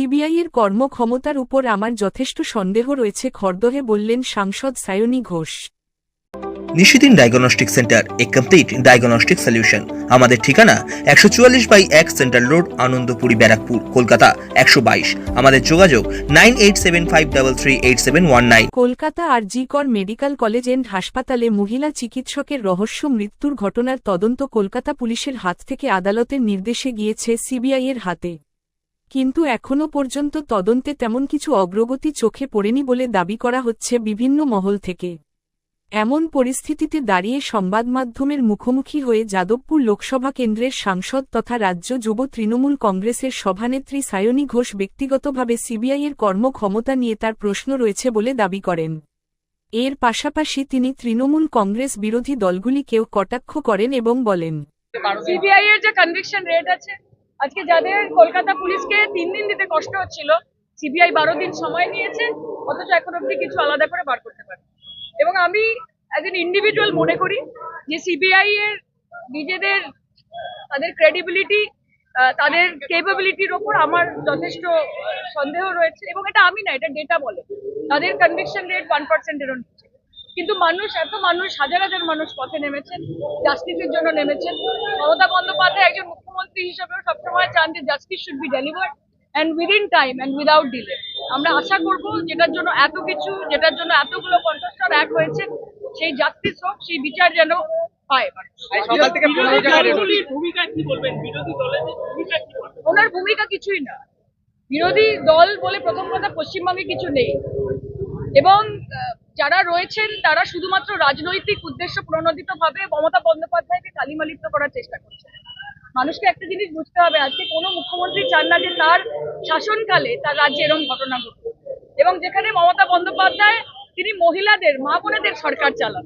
সিবিআইয়ের কর্মক্ষমতার উপর আমার যথেষ্ট সন্দেহ রয়েছে খরদহে বললেন সাংসদ সায়নী ঘোষ। নিশিদিন ডায়াগনস্টিক সেন্টার এ কমপ্লিট ডায়াগনস্টিক সলিউশন আমাদের ঠিকানা একশো চুয়াল্লিশ বাই এক সেন্ট্রাল রোড আনন্দপুরি ব্যারাকপুর কলকাতা একশো বাইশ। আমাদের যোগাযোগ nine eight seven five double three eight seven one nine. Kolkata R G Kar medical college and হাসপাতালে মহিলা চিকিৎসকের রহস্য মৃত্যুর ঘটনার তদন্ত কলকাতা পুলিশের হাত থেকে আদালতের নির্দেশে গিয়েছে সিবিআইয়ের হাতে। কিন্তু এখনও পর্যন্ত তদন্তে তেমন কিছু অগ্রগতি চোখে পড়েনি বলে দাবি করা হচ্ছে বিভিন্ন মহল থেকে। এমন পরিস্থিতিতে দাঁড়িয়ে সংবাদমাধ্যমের মুখোমুখি হয়ে যাদবপুর লোকসভা কেন্দ্রের সাংসদ তথা রাজ্য যুব তৃণমূল কংগ্রেসের সভানেত্রী সায়নী ঘোষ ব্যক্তিগতভাবে সিবিআইয়ের কর্মক্ষমতা নিয়ে তার প্রশ্ন রয়েছে বলে দাবি করেন। এর পাশাপাশি তিনি তৃণমূল কংগ্রেস বিরোধী দলগুলিকেও কটাক্ষ করেন এবং বলেন, সিবিআই এর যে কনভিকশন রেট আছে আজকে যাদের কলকাতা পুলিশকে তিন দিন দিতে কষ্ট হচ্ছিল সিবিআই বারো দিন সময় নিয়েছে, অথচ এখন অব্দি কিছু আলাদা করে বার করতে পারে এবং আমি অ্যাজ এন ইন্ডিভিজুয়াল মনে করি যে সিবিআই এর নিজেদের, তাদের ক্রেডিবিলিটি তাদের কেপাবিলিটির ওপর আমার যথেষ্ট সন্দেহ রয়েছে। এবং এটা আমি না, এটা ডেটা বলে। তাদের কনভিকশন রেট ওয়ান পার্সেন্টেরও নিচে। কিন্তু মানুষ, এত মানুষ, হাজার হাজার মানুষ পথে নেমেছেন জাস্টিসের জন্য নেমেছেন। মমতা বন্দ্যোপাধ্যায় একজন মুখ্যমন্ত্রী হিসেবেও সবসময় চান যে justice should be delivered and within time and without delay আমরা আশা করব যেটার জন্য এত কিছু যেটার জন্য এতগুলো কণ্ঠস্বর এক হয়েছে সেই জাস্টিস হোক সেই বিচার যেন পায়। ওনার ভূমিকা কিছুই না। বিরোধী দল বলে প্রথম কথা পশ্চিমবঙ্গে কিছু নেই। এবং যারা রয়েছেন তারা শুধুমাত্র রাজনৈতিক উদ্দেশ্য প্রণোদিত ভাবে মমতা বন্দ্যোপাধ্যায়কে কালিমালিপ্ত করার চেষ্টা করছে মানুষকে একটা জিনিস বুঝতে হবে, আজকে কোনো মুখ্যমন্ত্রী চান না যে তার শাসনকালে তার রাজ্যে এরকম ঘটনা ঘটবে এবং যেখানে মমতা বন্দ্যোপাধ্যায়, তিনি মহিলাদের, মা বোনেদের সরকার চালান।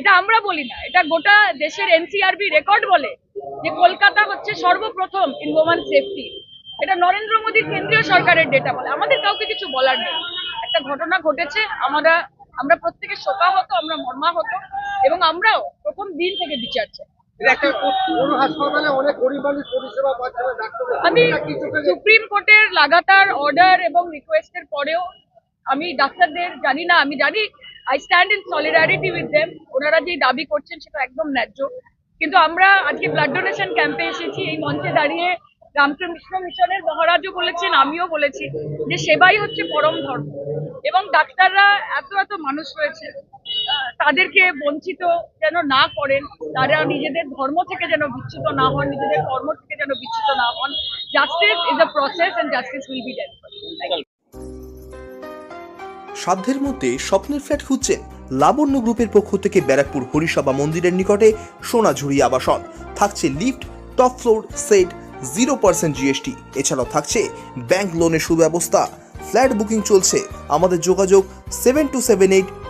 এটা আমরা বলি না, এটা গোটা দেশের এনসিআরবি রেকর্ড বলে যে কলকাতা হচ্ছে সর্বপ্রথম ইন ওমান সেফটি এটা নরেন্দ্র মোদীর কেন্দ্রীয় সরকারের ডেটা বলে। আমাদের কাউকে কিছু বলার নেই। একটা ঘটনা ঘটেছে, আমরা আমরা প্রত্যেকে শোকাহত, আমরা মর্মাহত, এবং আমরাও প্রথম দিন থেকে বিচার চাই। আমি? সুপ্রিম কোর্টের লাগাতার অর্ডার এবং রিকোয়েস্টের পরেও আমি ডাক্তারদের জানি না আমি জানি I stand in solidarity with them ওনারা যে দাবি করছেন সেটা একদম ন্যায্য। কিন্তু আমরা আজকে ব্লাড ডোনেশন ক্যাম্পে এসেছি এই মঞ্চে দাঁড়িয়ে রামকৃষ্ণ মিশনের মহারাজও বলেছেন আমিও বলেছি যে সেবাই হচ্ছে পরম ধর্ম। এবং ডাক্তাররা এত এত মানুষ রয়েছে। তাদেরকে বঞ্চিত যেন না করেন, তারা নিজেদের ধর্ম থেকে যেন বিচ্যুত না হন, নিজেদের কর্ম থেকে যেন বিচ্যুত না হন justice is a process and justice will be delivered সাধ্যের মধ্যে স্বপ্নের ফ্ল্যাট খুঁজছেন লাবণ্য গ্রুপের পক্ষ থেকে ব্যারাকপুর হরিসভা মন্দিরের নিকটে সোনাঝুরি আবাসন। থাকছে lift, top floor, set zero percent GST এছাড়াও থাকছে ব্যাংক লোনের সুব্যবস্থা। ফ্ল্যাট বুকিং চলছে। আমাদের যোগাযোগ seven two seven eight